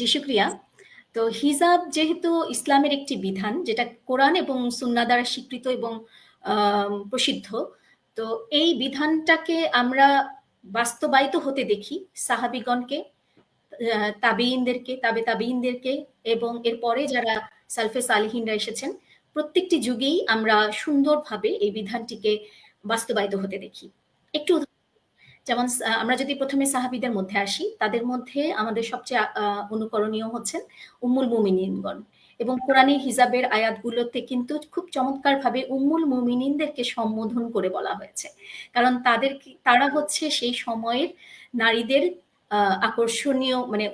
জি, শুক্রিয়া। তো হিজাব যেহেতু ইসলামের একটি বিধান, যেটা কোরআন এবং সুন্না দ্বারা স্বীকৃত এবং প্রসিদ্ধ, তো এই বিধানটাকে আমরা বাস্তবায়িত হতে দেখি সাহাবিগণকে তাবিইনদেরকে তাবে তাবিইনদেরকে এবং এরপরে যারা সালফে সালিহিনরা এসেছেন, প্রত্যেকটি যুগেই আমরা সুন্দরভাবে এই বিধানটিকে বাস্তবায়িত হতে দেখি। একটু যেমন আমরা যদি প্রথমে সাহাবিদের মধ্যে আসি, তাদের মধ্যে আমাদের সবচেয়ে অনুকরণীয় হচ্ছেন উম্মুল মুমিনিনগণ। এবং কোরআনী হিজাবের আয়াতগুলোতে কিন্তু খুব চমৎকার ভাবে উম্মুল মুমিনিনদেরকে সম্বোধন করে বলা হয়েছে। কারণ তাদের তারা হচ্ছে সেই সময়ের নারীদের আকর্ষণীয় মানে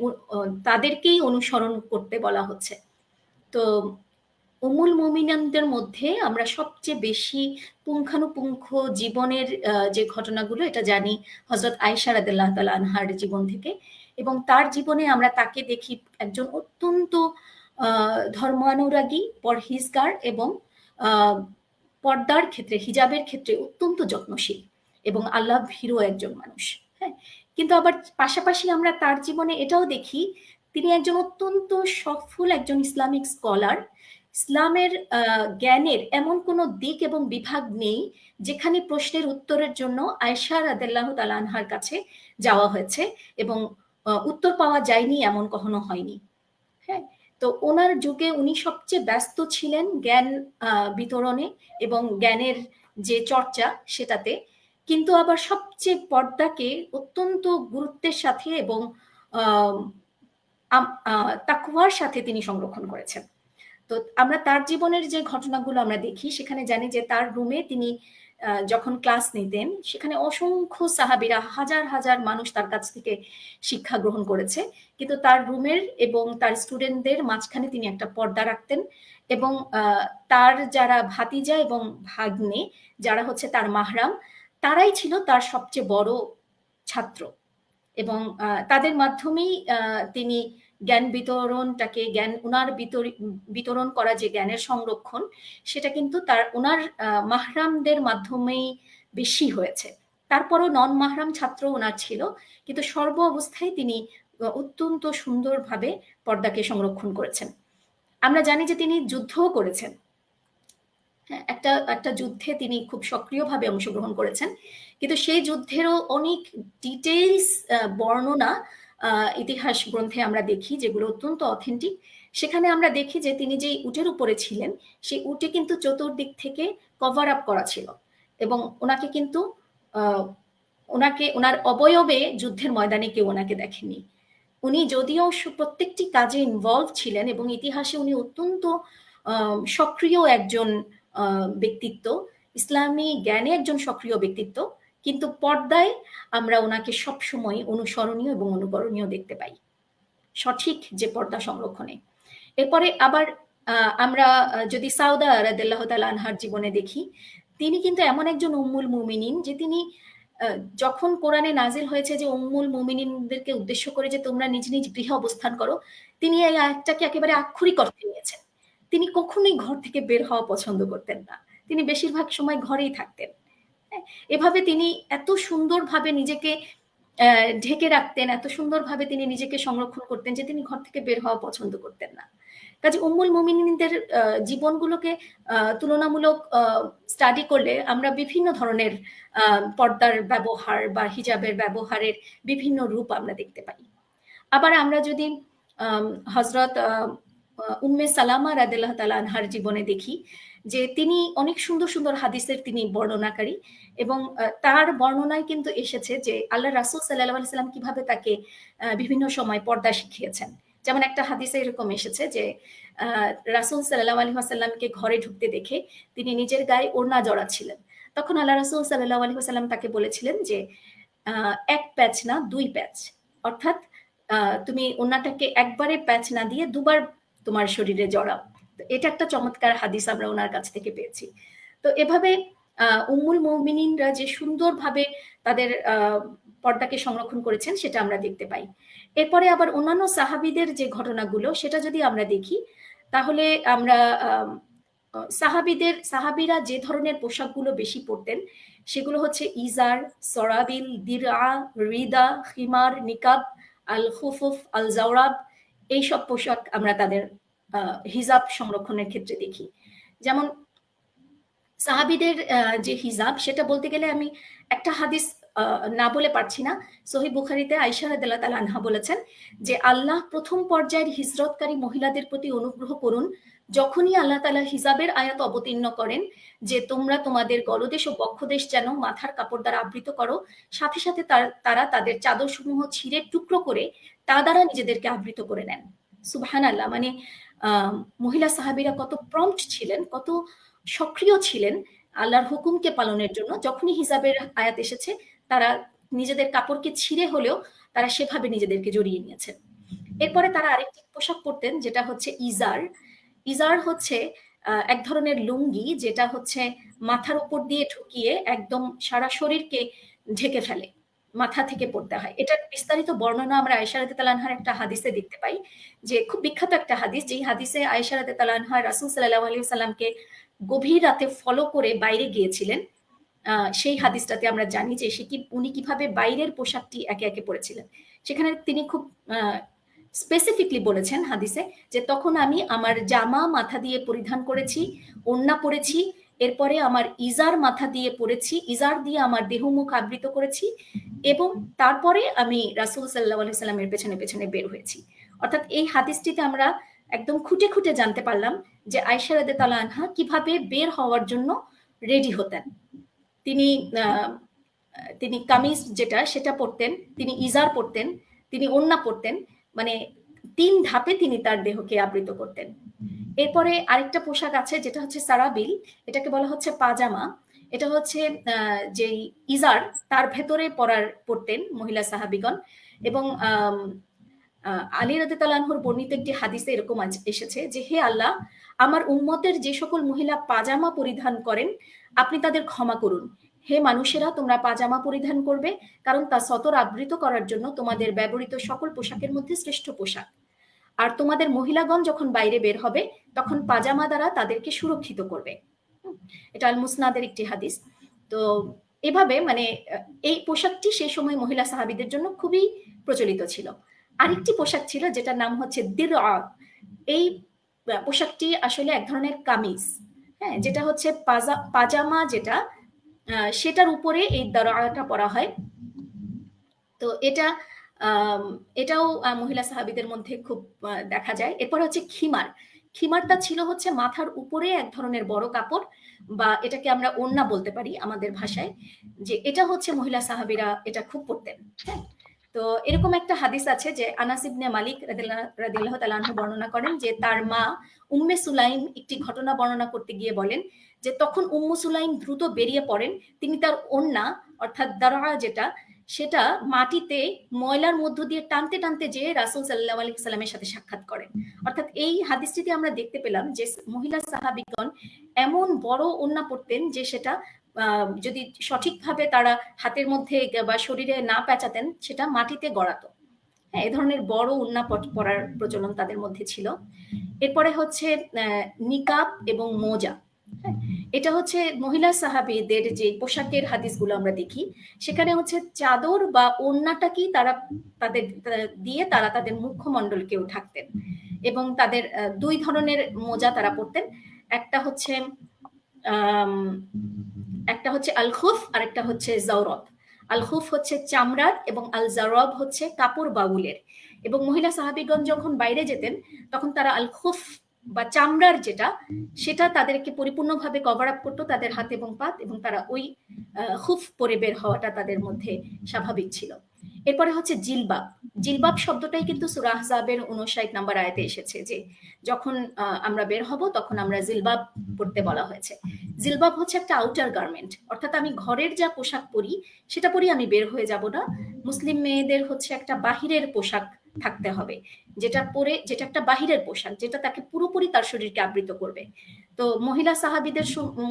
তাদেরকেই অনুসরণ করতে বলা হচ্ছে। তো উমুল মুমিনানদের মধ্যে আমরা সবচেয়ে বেশি পুঙ্খানুপুঙ্খ জীবনের যে ঘটনাগুলো, এটা জানি হজরত আয়সা রাদিল্লাহ তাল আনহার জীবন থেকে। এবং তার জীবনে আমরা তাকে দেখি একজন অত্যন্ত ধর্মানুরাগী, পরহিজগার এবং পর্দার ক্ষেত্রে, হিজাবের ক্ষেত্রে অত্যন্ত যত্নশীল এবং আল্লাহ ভীরও একজন মানুষ। হ্যাঁ? কিন্তু আবার পাশাপাশি আমরা তার জীবনে এটাও দেখি, তিনি একজন অত্যন্ত সফল একজন ইসলামিক স্কলার ইসলামের জ্ঞানের এমন কোনো দিক এবং বিভাগ নেই যেখানে প্রশ্নের উত্তরের জন্য আয়সা রাদেল্লাহ তালানহার কাছে যাওয়া হয়েছে এবং উত্তর পাওয়া যায়নি এমন কখনো হয়নি। হ্যাঁ তো ওনার যুগে উনি সবচেয়ে ব্যস্ত ছিলেন জ্ঞান বিতরণে এবং জ্ঞানের যে চর্চা সেটাতে। কিন্তু আবার সবচেয়ে পর্দাকে অত্যন্ত গুরুত্বের সাথে এবং তাকুয়ার সাথে তিনি সংরক্ষণ করেছেন। তো আমরা তার জীবনের যে ঘটনাগুলো আমরা দেখি, সেখানে জানি যে তার রুমে তিনি যখন ক্লাস নিতেন, সেখানে অসংখ্য সাহাবিরা, হাজার হাজার মানুষ তার কাছ থেকে শিক্ষা গ্রহণ করেছে। কিন্তু তার রুমের এবং তার স্টুডেন্টদের মাঝখানে তিনি একটা পর্দা রাখতেন এবং তার যারা ভাতিজা এবং ভাগ্নে, যারা হচ্ছে তার মাহরাম, তারাই ছিল তার সবচেয়ে বড় ছাত্র এবং তাদের মাধ্যমেই তিনি জ্ঞান বিতরণটাকে জ্ঞান ওনার বিতরণ করা যে জ্ঞানের সংরক্ষণ সেটা কিন্তু তার ওনার মাহরামদের মাধ্যমেই বেশি হয়েছে। তারপরও নন মাহরাম ছাত্র ওনার ছিল কিন্তু সর্ব অবস্থায় তিনি অত্যন্ত সুন্দরভাবে পর্দাকে সংরক্ষণ করেছেন। আমরা জানি যে তিনি যুদ্ধও করেছেন। হ্যাঁ, একটা একটা যুদ্ধে তিনি খুব সক্রিয়ভাবে অংশগ্রহণ করেছেন। কিন্তু সেই যুদ্ধেরও অনেক ডিটেইলস বর্ণনা ইতিহাস গ্রন্থে আমরা দেখি যেগুলো অত্যন্ত অথেন্টিক সেখানে আমরা দেখি যে তিনি যে উটের উপরে ছিলেন, সেই উটে কিন্তু চতুর্দিক থেকে কভার আপ করা ছিল। এবং ওনাকে কিন্তু ওনাকে, ওনার অবয়বে যুদ্ধের ময়দানে কেউ ওনাকে দেখেনি। উনি যদিও প্রত্যেকটি কাজে ইনভলভ ছিলেন এবং ইতিহাসে উনি অত্যন্ত সক্রিয় একজন ব্যক্তিত্ব। ইসলামী জ্ঞানে একজন সক্রিয় ব্যক্তিত্ব। কিন্তু পর্দায় আমরা ওনাকে সবসময় অনুসরণীয় এবং অনুকরণীয় দেখতে পাই। সঠিক যে পর্দা সংরক্ষণে। এরপরে আবার আমরা যদি সাউদা রাদাল্লাহ আনহার জীবনে দেখি, তিনি কিন্তু এমন একজন উম্মুল মুমিনিন যে তিনি যখন কোরআনে নাজিল হয়েছে যে উম্মুল মুমিনিনদেরকে উদ্দেশ্য করে যে তোমরা নিজ নিজ গৃহে অবস্থান করো, তিনি এই আয়াতটাকে একেবারে আক্ষরিক অর্থে নিয়েছেন। তিনি কখনোই ঘর থেকে বের হওয়া পছন্দ করতেন না। তিনি বেশিরভাগ সময় ঘরেই থাকতেন। এভাবে তিনি এত সুন্দরভাবে নিজেকে ঢেকে রাখতেন, এত সুন্দরভাবে তিনি নিজেকে সংরক্ষণ করতেন যে তিনি ঘর থেকে বের হওয়া পছন্দ করতেন না। কাজে উম্মুল মুমিনদের জীবনগুলোকে তুলনামূলক স্টাডি করলে আমরা বিভিন্ন ধরনের পর্দার ব্যবহার বা হিজাবের ব্যবহারের বিভিন্ন রূপ আমরা দেখতে পাই। আবার আমরা যদি হজরত উম্মে সালামা রাদেল্লাহ তালা আনহার জীবনে দেখি যে তিনি অনেক সুন্দর সুন্দর হাদিসের তিনি বর্ণনাকারী এবং তার বর্ণনায় কিন্তু এসেছে যে আল্লাহ রাসুল সাল্লাহ সাল্লাম কীভাবে তাকে বিভিন্ন সময় পর্দা শিখিয়েছেন। যেমন একটা হাদিসে এরকম এসেছে যে রাসুল সাল্লাহ আলী আসাল্লামকে ঘরে ঢুকতে দেখে তিনি নিজের গায়ে ওড়না জড়াচ্ছিলেন। তখন আল্লাহ রাসুল সাল্লাহ আলী আসাল্লাম তাকে বলেছিলেন যে এক প্যাচ না, দুই প্যাচ। অর্থাৎ তুমি ওনাটাকে একবারে প্যাচ না দিয়ে দুবার তোমার শরীরে জড়াও। এটা একটা চমৎকার হাদিস আমরা ওনার কাছ থেকে পেয়েছি। তো এভাবে উম্মুল মৌমিনিনরা যে সুন্দরভাবে তাদের পর্দাকে সংরক্ষণ করেছেন সেটা আমরা দেখতে পাই। এরপরে আবার অন্যান্য সাহাবিদের যে ঘটনাগুলো, সেটা যদি আমরা দেখি, তাহলে আমরা সাহাবিদের, সাহাবিরা যে ধরনের পোশাকগুলো বেশি পরতেন, সেগুলো হচ্ছে ইজার, সরাবিল দিরা রিদা হিমার নিকাব আল খুফুফ আল জাওরাব এইসব পোশাক আমরা তাদের হিজাব সংরক্ষণের ক্ষেত্রে দেখি। যেমন সাহাবিদের যে হিজাব, সেটা বলতে গেলে আমি একটা হাদিস না বলে পারছি না। সহি বুখারিতে আইসা রাদিল্লাহ তালা আনহা বলেছেন যে, আল্লাহ প্রথম পর্যায়ের হিজরতকারী মহিলাদের প্রতি অনুগ্রহ করুন, যখনই আল্লাহ তালা হিজাবের আয়াত অবতীর্ণ করেন যে, তোমরা তোমাদের গলদেশ ও বক্ষদেশ যেন মাথার কাপড় দ্বারা আবৃত করো, সাথে সাথে তারা তাদের চাদর সমূহ ছিঁড়ে টুকরো করে তা দ্বারা নিজেদেরকে আবৃত করে নেন। সুবাহান আল্লাহ মানে মহিলা সাহাবিরা কত প্রম্পট ছিলেন, কত সক্রিয় ছিলেন আল্লাহর হুকুমকে পালনের জন্য। যখনই হিসাবের আয়াত এসেছে, তারা নিজেদের কাপড়কে ছিঁড়ে হলেও তারা সেভাবে নিজেদেরকে জড়িয়ে নিয়েছেন এরপরে তারা আরেকটি পোশাক পরতেন, যেটা হচ্ছে ইজার। ইজার হচ্ছে এক ধরনের লুঙ্গি যেটা হচ্ছে মাথার উপর দিয়ে ঢুকিয়ে একদম সারা শরীরকে ঢেকে ফেলে। মাথা থেকে পড়তে হয়। এটার বিস্তারিত বর্ণনা আমরা আয়সারাতে তালানহার একটা হাদিসে দেখতে পাই, যে খুব বিখ্যাত একটা হাদিস, যেই হাদিসে আয়সারাতে তালানহা রাসুল সাল্লাহ আলী সাল্লামকে গভীর রাতে ফলো করে বাইরে গিয়েছিলেন সেই হাদিসটাতে আমরা জানি যে সে কি, উনি কীভাবে বাইরের পোশাকটি একে একে পরেছিলেন। সেখানে তিনি খুব স্পেসিফিকলি বলেছেন হাদিসে যে, তখন আমি আমার জামা মাথা দিয়ে পরিধান করেছি ওন্না পরেছি এরপরে আমার ইজার মাথা দিয়ে পড়েছি, ইজার দিয়ে আমার দেহমুখ আবৃত করেছি এবং তারপরে আমি রাসুল সাল্লাহ আলি সাল্লামের পেছনে পেছনে বের হয়েছি। অর্থাৎ এই হাদিসটিতে আমরা একদম খুঁটে খুঁটে জানতে পারলাম যে আয়সা রাদে তালা আনহা কীভাবে বের হওয়ার জন্য রেডি হতেন। তিনি তিনি কামিজ যেটা সেটা পড়তেন তিনি ইজার পড়তেন তিনি ওন্না পড়তেন মানে তিন ধাপে তিনি তার দেহকে আবৃত করতেন। এরপরে আরেকটা পোশাক আছে, যেটা হচ্ছে সারাবিল এটাকে বলা হচ্ছে পাজামা। এটা হচ্ছে যে ইজার, তার ভেতরে পরার পড়তেন মহিলা সাহাবিগণ। এবং আলী রাদে তালানহুর বর্ণিত একটি হাদিসে এরকম এসেছে যে, হে আল্লাহ, আমার উম্মতের যে সকল মহিলা পাজামা পরিধান করেন, আপনি তাদের ক্ষমা করুন। হে মানুষেরা, তোমরা পাজামা পরিধান করবে, কারণ তা সতর আবৃত করার জন্য তোমাদের ব্যবহৃত সকল পোশাকের মধ্যে শ্রেষ্ঠ পোশাক। আর তোমাদের মহিলাগণ যখন বাইরে বের হবে, তখন পাজামা দ্বারা তাদেরকে সুরক্ষিত করবে। এটা আল মুসনাদের একটি হাদিস। তো এভাবে মানে এই পোশাকটি সেই সময় মহিলা সাহাবিদের জন্য খুবই প্রচলিত ছিল। আরেকটি পোশাক ছিল, যেটার নাম হচ্ছে দির এই পোশাকটি আসলে এক ধরনের কামিজ হ্যাঁ যেটা হচ্ছে পাজা, পাজামা যেটা সেটার উপরে এই দারাটা পরা হয়। তো এটা এটাও মহিলা সাহাবিদের মধ্যে খুব দেখা যায়। এরপর হচ্ছে খিমার। খিমারটা ছিল হচ্ছে মাথার উপরে এক ধরনের বড় কাপড় বা এটাকে আমরা ওন্না বলতে পারি আমাদের ভাষায়, যে এটা হচ্ছে মহিলা সাহাবিরা এটা খুব পড়তেন হ্যাঁ? তো এরকম একটা হাদিস আছে যে আনাসিবনে মালিক রাদিল্লাহ বর্ণনা করেন যে তার মা উম্মে সুলাইম একটি ঘটনা বর্ণনা করতে গিয়ে বলেন যে তখন উম্মু সুলাইম দ্রুত বেরিয়ে পড়েন। তিনি তার অন্যা অর্থাৎ দারা যেটা সেটা মাটিতে ময়লার মধ্য দিয়ে টানতে টানতে যে রাসুল সাল্লাহ আলি সাল্লামের সাথে সাক্ষাৎ করেন। অর্থাৎ এই হাদিসটিতে আমরা দেখতে পেলাম যে মহিলা সাহাবিগণ এমন বড় অন্যা পড়তেন যে সেটা যদি সঠিকভাবে তারা হাতের মধ্যে বা শরীরে না পেঁচাতেন সেটা মাটিতে গড়াতো। হ্যাঁ এ ধরনের বড় উন্না পড়ার প্রচলন তাদের মধ্যে ছিল। এরপরে হচ্ছে নিকাব এবং মোজা। এটা হচ্ছে মহিলা সাহাবিদের যে পোশাকের হাদিসগুলো আমরা দেখি, সেখানে হচ্ছে চাদর বা ওন্নাটাকেই তারা তাদের দিয়ে তারা তাদের মুখ্যমণ্ডলকেও ঢাকতেন এবং তাদের দুই ধরনের মোজা তারা পরতেন। একটা হচ্ছে একটা হচ্ছে আলখুফ আর একটা হচ্ছে জাওরব আলখুফ হচ্ছে চামড়ার এবং আল জারব হচ্ছে কাপড় বাউলের। এবং মহিলা সাহাবিগঞ্জ যখন বাইরে যেতেন, তখন তারা আলখুফ বা চামড়ার যেটা সেটা তাদেরকে পরিপূর্ণভাবে কভার আপ করতো তাদের হাত এবং পাত এবং তারা ওই হুফ পরে বের হওয়াটা তাদের মধ্যে স্বাভাবিক ছিল। এরপরে হচ্ছে জিলবাব। জিলবাব শব্দটাই কিন্তু সুরাহজাবের উনষাট নাম্বার আয়তে এসেছে যে যখন আমরা বের হব তখন আমরা জিলবাব পড়তে বলা হয়েছে। জিলবাব হচ্ছে একটা আউটার গার্মেন্ট অর্থাৎ আমি ঘরের যা পোশাক পরি সেটা পরি আমি বের হয়ে যাব না। মুসলিম মেয়েদের হচ্ছে একটা বাহিরের পোশাক থাকতে হবে। যেটা পরে, যেটা একটা বাহিরের পোশাক, যেটা তাকে পুরোপুরি তার শরীরকে আবৃত করবে। তো মহিলা সাহাবিদের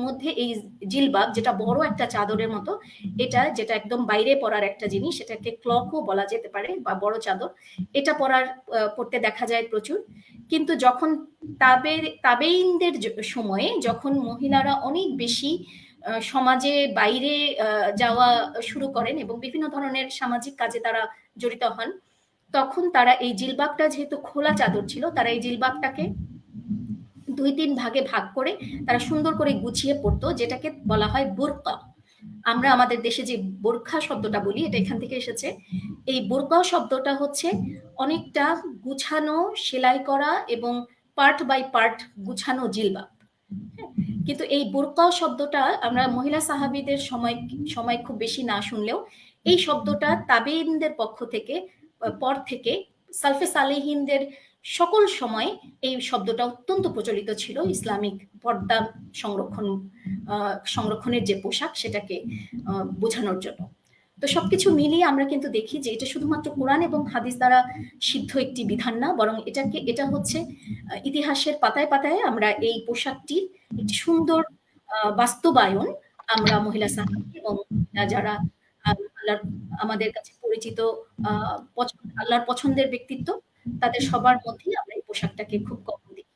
মধ্যে এই জিলবাব, যেটা বড় একটা চাদরের মতো, এটা যেটা একদম বাইরে পরার একটা জিনিস, সেটাকে ক্লকও বলা যেতে পারে বা বড় চাদর, এটা পরার পড়তে দেখা যায় প্রচুর। কিন্তু যখন তাবের, তাবেইনদের সময়ে যখন মহিলারা অনেক বেশি সমাজে বাইরে যাওয়া শুরু করেন এবং বিভিন্ন ধরনের সামাজিক কাজে তারা জড়িত হন তখন তারা এই জিলবাবটা যেহেতু খোলা চাদর ছিল, তারা এই জিলবাবটাকে দুই তিন ভাগে ভাগ করে তারা সুন্দর করে গুছিয়ে পড়তো, যেটাকে বলা হয় বোরকা আমরা আমাদের দেশে যে বোরখা শব্দটা বলি, এটা এখান থেকে এসেছে এই বোরকা শব্দটা হচ্ছে অনেকটা গুছানো, সেলাই করা এবং পার্ট বাই পার্ট গুছানো জিলবাব হ্যাঁ? কিন্তু এই বোরকা শব্দটা আমরা মহিলা সাহাবিদের সময় সময় খুব বেশি না শুনলেও, এই শব্দটা তাবেইনদের পক্ষ থেকে পর থেকে সালফে সালেহিনদের সকল সময় এই শব্দটা অত্যন্ত প্রচলিত ছিল, ইসলামিক পর্দা সংরক্ষণ সংরক্ষণের যে পোশাক সেটাকে বোঝানোর জন্য। তো সবকিছু মিলিয়ে আমরা কিন্তু দেখি যে এটা শুধুমাত্র কোরআন এবং হাদিস দ্বারা সিদ্ধ একটি বিধান না, বরং এটাকে, এটা হচ্ছে ইতিহাসের পাতায় পাতায় আমরা এই পোশাকটির একটি সুন্দর বাস্তবায়ন আমরা মহিলা সাহায্য এবং যারা আমাদের কাছে পরিচিত আল্লাহর পছন্দের ব্যক্তিত্ব তাদের সবার মধ্যেই আমরা এই পোশাকটাকে খুব কম দিই